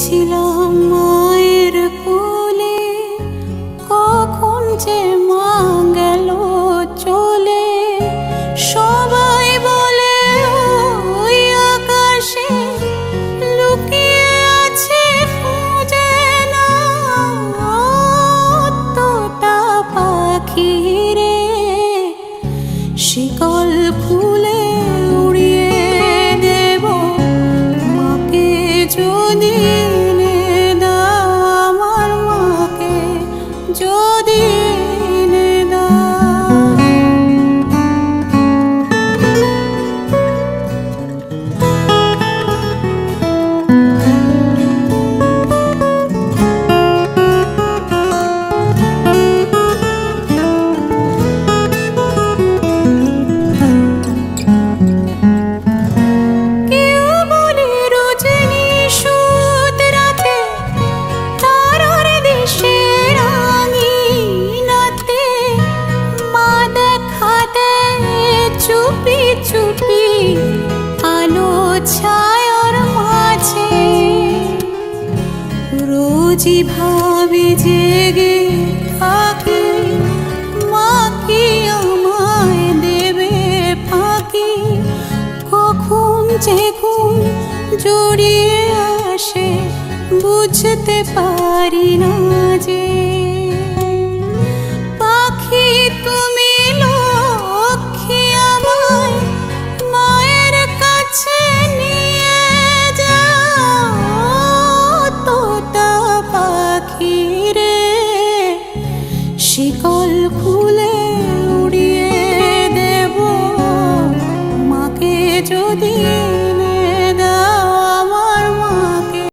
ছিলাম মায়ের কোলে, কখন যে মা গেল চলে। সবাই বলে, ওই আকাশে লুকিয়ে আছে খুঁজে না পাখি রে। শিকল খুলে উড়িয়ে দেব, মাকে যদি রোজই ভাবে জেগে থাকি মা কি আমায় দেবে জড়িয়ে আসে বুঝতে পারি না যে শিকল খুলে